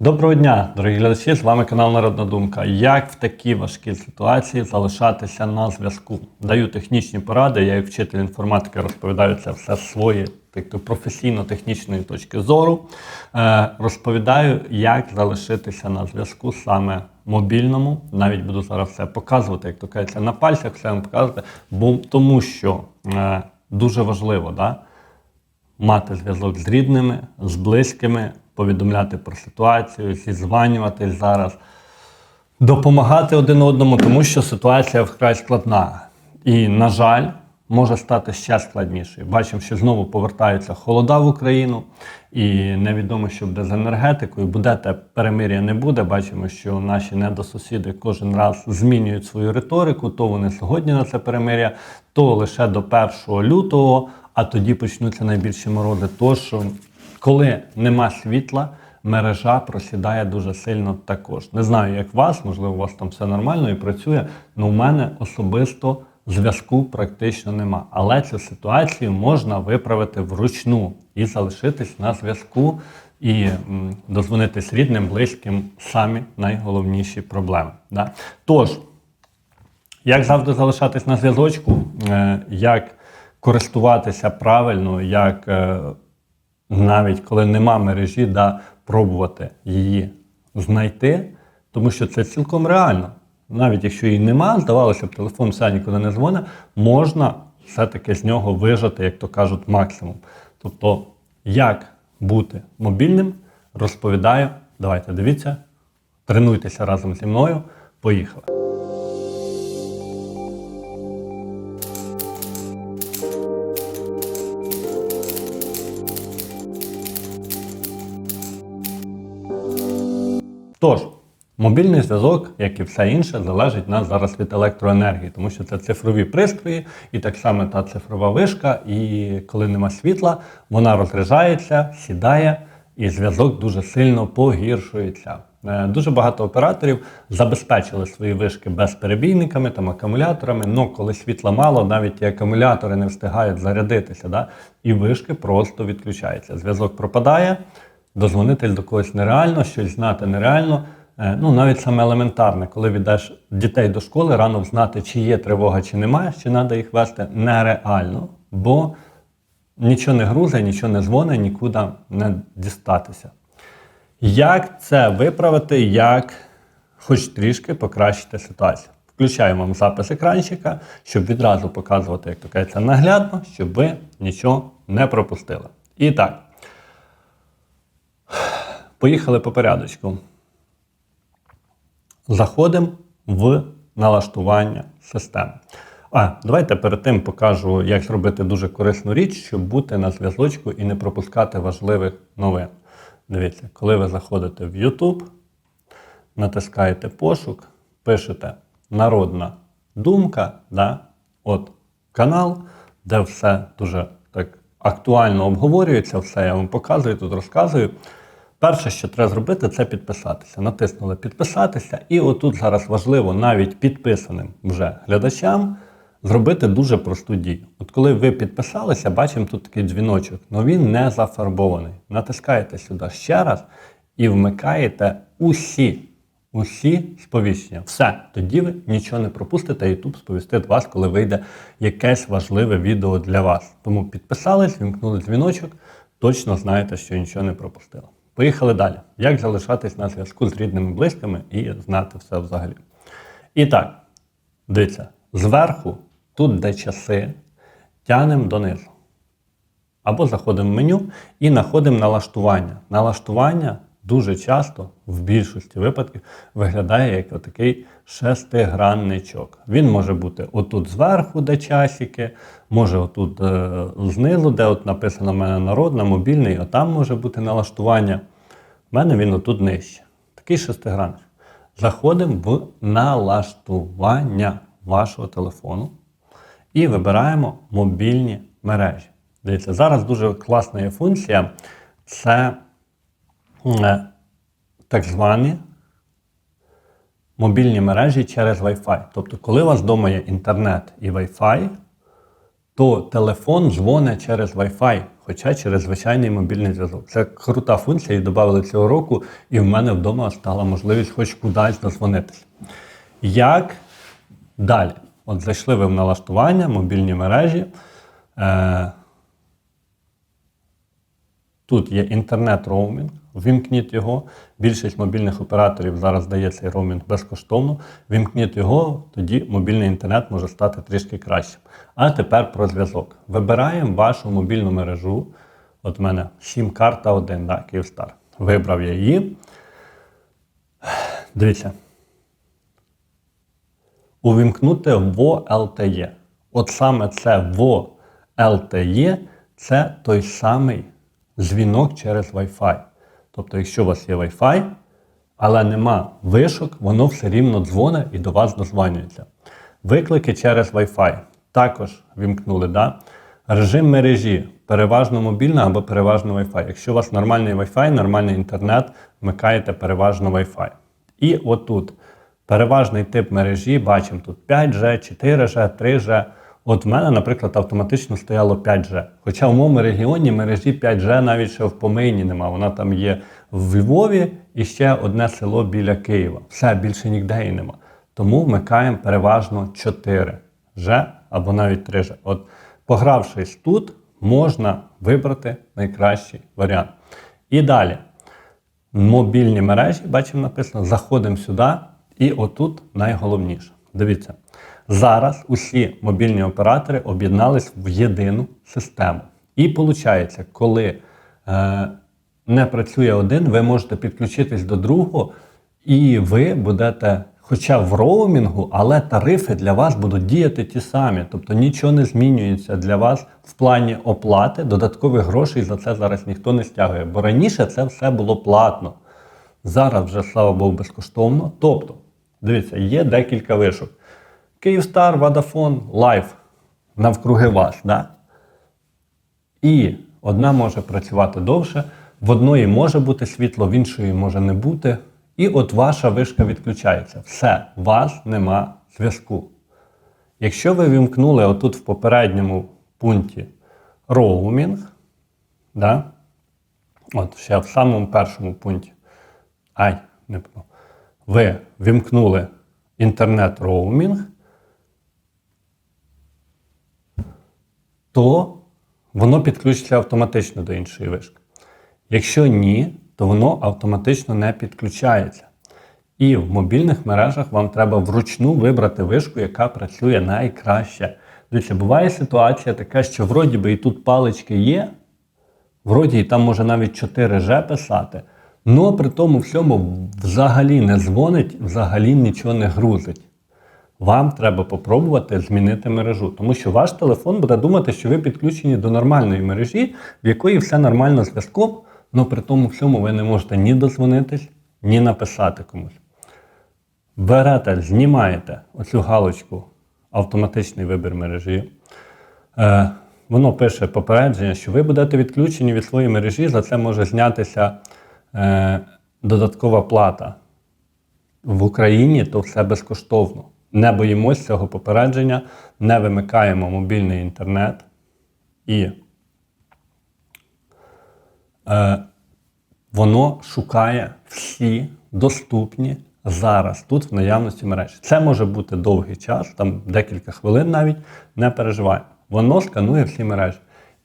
Доброго дня, дорогі глядачі! З вами канал Народна Думка. Як в такій важкій ситуації залишатися на зв'язку? Даю технічні поради. Я, як вчитель інформатики, розповідаю це все з своєї професійно-технічної точки зору. Е, розповідаю, як залишитися на зв'язку саме мобільному. Навіть буду зараз все показувати, як то кажеться, на пальцях все вам показувати, бо тому що е, дуже важливо, да? мати зв'язок з рідними, з близькими, повідомляти про ситуацію, зізванюватись зараз, допомагати один одному, тому що ситуація вкрай складна. І, на жаль, може стати ще складнішою. Бачимо, що знову повертаються холода в Україну, і невідомо, що буде з енергетикою. Буде те перемир'я не буде. Бачимо, що наші недосусіди кожен раз змінюють свою риторику, то вони сьогодні на це перемир'я, то лише до 1 лютого, а тоді почнуться найбільші морози. Тож, коли нема світла, мережа просідає дуже сильно також. Не знаю, як вас, можливо, у вас там все нормально і працює, але у мене особисто зв'язку практично нема. Але цю ситуацію можна виправити вручну і залишитись на зв'язку і дозвонитись рідним, близьким самі найголовніші проблеми. Да? Тож, як завжди залишатись на зв'язочку, е, як користуватися правильно, як е, навіть коли нема мережі, да, пробувати її знайти, тому що це цілком реально. Навіть якщо її нема, здавалося б, телефон все нікуди не дзвонить, можна все-таки з нього вижати, як то кажуть, максимум. Тобто, як бути мобільним, розповідаю. Давайте дивіться, тренуйтеся разом зі мною. Поїхали. Тож, мобільний зв'язок, як і все інше, залежить нас зараз від електроенергії, тому що це цифрові пристрої, і так само та цифрова вишка, і коли нема світла, вона розряджається, сідає, і зв'язок дуже сильно погіршується. Е, Дуже багато операторів забезпечили свої вишки безперебійниками, там акумуляторами. Ну, коли світла мало, навіть і акумулятори не встигають зарядитися, да? і вишки просто відключаються. Зв'язок пропадає, дозвонитись до когось нереально, щось знати нереально. Е, Ну, навіть саме елементарне, коли віддаєш дітей до школи, рано знати, чи є тривога, чи немає, чи треба їх вести, нереально, бо нічого не грузить, нічого не дзвонить, нікуди не дістатися. Як це виправити, як хоч трішки покращити ситуацію? Включаємо вам запис екранчика, щоб відразу показувати, як то кажеться, наглядно, щоб ви нічого не пропустили. І так, поїхали по порядочку. Заходимо в налаштування системи. А, давайте перед тим покажу, як зробити дуже корисну річ, щоб бути на зв'язочку і не пропускати важливих новин. Дивіться, коли ви заходите в YouTube, натискаєте пошук, пишете Народна думка, да? от канал, де все дуже так актуально обговорюється, все я вам показую, тут розказую. Перше, що треба зробити, це підписатися. Натиснули підписатися, і отут зараз важливо навіть підписаним вже глядачам зробити дуже просту дію. От коли ви підписалися, бачимо тут такий дзвіночок, але він не зафарбований. Натискаєте сюди ще раз і вмикаєте усі, усі сповіщення. Все, тоді ви нічого не пропустите, YouTube сповістить вас, коли вийде якесь важливе відео для вас. Тому підписались, вімкнули дзвіночок, точно знаєте, що нічого не пропустили. Поїхали далі. Як залишатись на зв'язку з рідними близькими і знати все взагалі. І так, дивіться, зверху, тут де часи, тянемо донизу. Або заходимо в меню і знаходимо налаштування. Налаштування дуже часто, в більшості випадків, виглядає як отакий шестигранничок. Він може бути отут зверху, де часики, може отут е, знизу, де от написано в мене народна, мобільний, отам може бути налаштування. У мене він отут нижче. Такий шестигранник. Заходимо в налаштування вашого телефону і вибираємо мобільні мережі. Дивіться, зараз дуже класна є функція. Це е, так звані мобільні мережі через Wi-Fi. Тобто, коли у вас вдома є інтернет і Wi-Fi, то телефон дзвонить через Wi-Fi, хоча через звичайний мобільний зв'язок. Це крута функція, і додали цього року, і в мене вдома стала можливість хоч кудись дозвонитися. Як далі? От зайшли ви в налаштування, мобільні мережі. Е, Тут є інтернет-роумінг, вімкніть його. Більшість мобільних операторів зараз дає цей роумінг безкоштовно. Вімкніть його, тоді мобільний інтернет може стати трішки кращим. А тепер про зв'язок. Вибираємо вашу мобільну мережу. От в мене сім-карта 1, да, Київстар. Вибрав я її. Дивіться. Увімкнути ВО LTE. От саме це ВО LTE це той самий дзвінок через Wi-Fi. Тобто, якщо у вас є Wi-Fi, але нема вишок, воно все рівно дзвонить і до вас дозвонюється. Виклики через Wi-Fi також вімкнули. Да? Режим мережі переважно мобільна або переважно Wi-Fi. Якщо у вас нормальний Wi-Fi, нормальний інтернет, вмикаєте переважно Wi-Fi. І отут переважний тип мережі, бачимо тут 5G, 4G, 3G. От в мене, наприклад, автоматично стояло 5G. Хоча в моєму регіоні мережі 5G навіть ще в Помийні нема. Вона там є в Львові і ще одне село біля Києва. Все, більше ніде і нема. Тому вмикаємо переважно 4G або навіть 3G. От погравшись тут, можна вибрати найкращий варіант. І далі. Мобільні мережі, бачимо написано, заходимо сюди, і отут найголовніше. Дивіться. Зараз усі мобільні оператори об'єднались в єдину систему. І виходить, коли е, не працює один, ви можете підключитись до другого, і ви будете, хоча в роумінгу, але тарифи для вас будуть діяти ті самі. Тобто нічого не змінюється для вас в плані оплати, додаткових грошей за це зараз ніхто не стягує. Бо раніше це все було платно. Зараз вже, слава Богу, безкоштовно. Тобто, дивіться, є декілька вишок. Київстар, Водафон, Лайф навкруги вас. Да? І одна може працювати довше, в одної може бути світло, в іншої може не бути. І от ваша вишка відключається. Все, вас нема зв'язку. Якщо ви вімкнули отут в попередньому пункті роумінг, да? от ще в самому першому пункті, ай, не ви вімкнули інтернет-роумінг, то воно підключиться автоматично до іншої вишки. Якщо ні, то воно автоматично не підключається. І в мобільних мережах вам треба вручну вибрати вишку, яка працює найкраще. Дивіться, буває ситуація така, що вроді би і тут палички є, вроді і там може навіть 4G писати, але при тому всьому взагалі не дзвонить, взагалі нічого не грузить вам треба попробувати змінити мережу, тому що ваш телефон буде думати, що ви підключені до нормальної мережі, в якої все нормально зв'язком, але при тому всьому ви не можете ні дозвонитись, ні написати комусь. Берете, знімаєте оцю галочку автоматичний вибір мережі. Е, Воно пише попередження, що ви будете відключені від своєї мережі, за це може знятися е, додаткова плата. В Україні то все безкоштовно не боїмося цього попередження, не вимикаємо мобільний інтернет і е, воно шукає всі доступні зараз тут в наявності мережі. Це може бути довгий час, там декілька хвилин навіть, не переживаємо. Воно сканує всі мережі.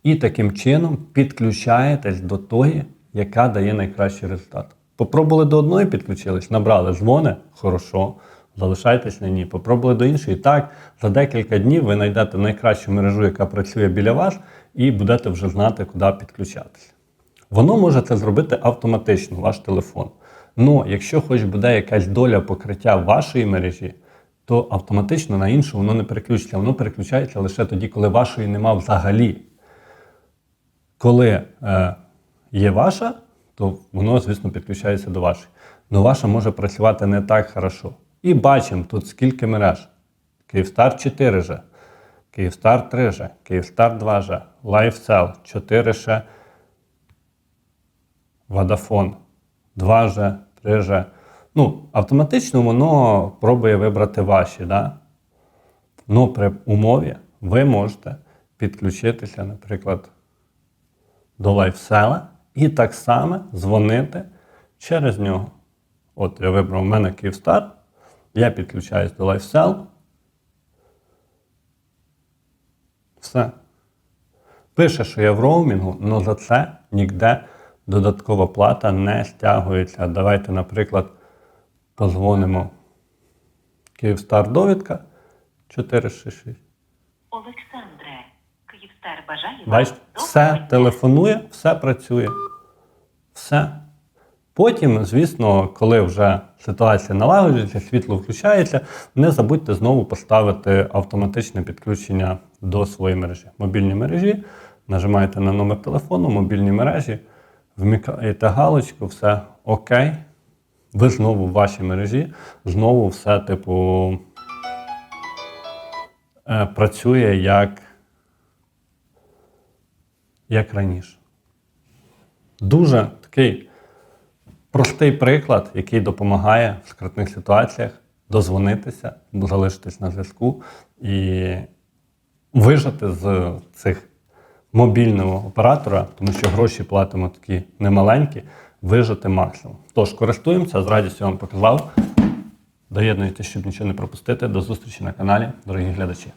І таким чином підключаєтесь до тої, яка дає найкращий результат. Попробували до одної підключились, набрали дзвони, хорошо залишайтесь на ній. Попробували до іншої. Так, за декілька днів ви знайдете найкращу мережу, яка працює біля вас, і будете вже знати, куди підключатися. Воно може це зробити автоматично, ваш телефон. Ну, якщо хоч буде якась доля покриття вашої мережі, то автоматично на іншу воно не переключиться. Воно переключається лише тоді, коли вашої нема взагалі. Коли е, є ваша, то воно, звісно, підключається до вашої. Але ваша може працювати не так хорошо. І бачимо тут скільки мереж. Київстар 4G, Київстар 3G, Київстар 2G, LifeCell 4G, Vodafone 2G, 3G. Ну, Автоматично воно пробує вибрати ваші. Да? Ну, при умові ви можете підключитися, наприклад, до лайфсела і так само дзвонити через нього. От я вибрав у мене Київстар, я підключаюсь до LifeSell. Все. Пише, що я в роумінгу, але за це ніде додаткова плата не стягується. Давайте, наприклад, позвонимо Київстар довідка 466. Олександре, Київстар бажає Бачите, все телефонує, все працює. Все. Потім, звісно, коли вже ситуація налагоджується, світло включається, не забудьте знову поставити автоматичне підключення до своєї мережі. Мобільні мережі, нажимаєте на номер телефону, мобільні мережі, вмикаєте галочку, все окей. Ви знову в вашій мережі, знову все, типу, е, працює як як раніше. Дуже такий простий приклад, який допомагає в скритних ситуаціях дозвонитися, залишитись на зв'язку і вижити з цих мобільного оператора, тому що гроші платимо такі немаленькі, вижити максимум. Тож користуємося, з радістю вам показав. Доєднуйтесь, щоб нічого не пропустити. До зустрічі на каналі, дорогі глядачі.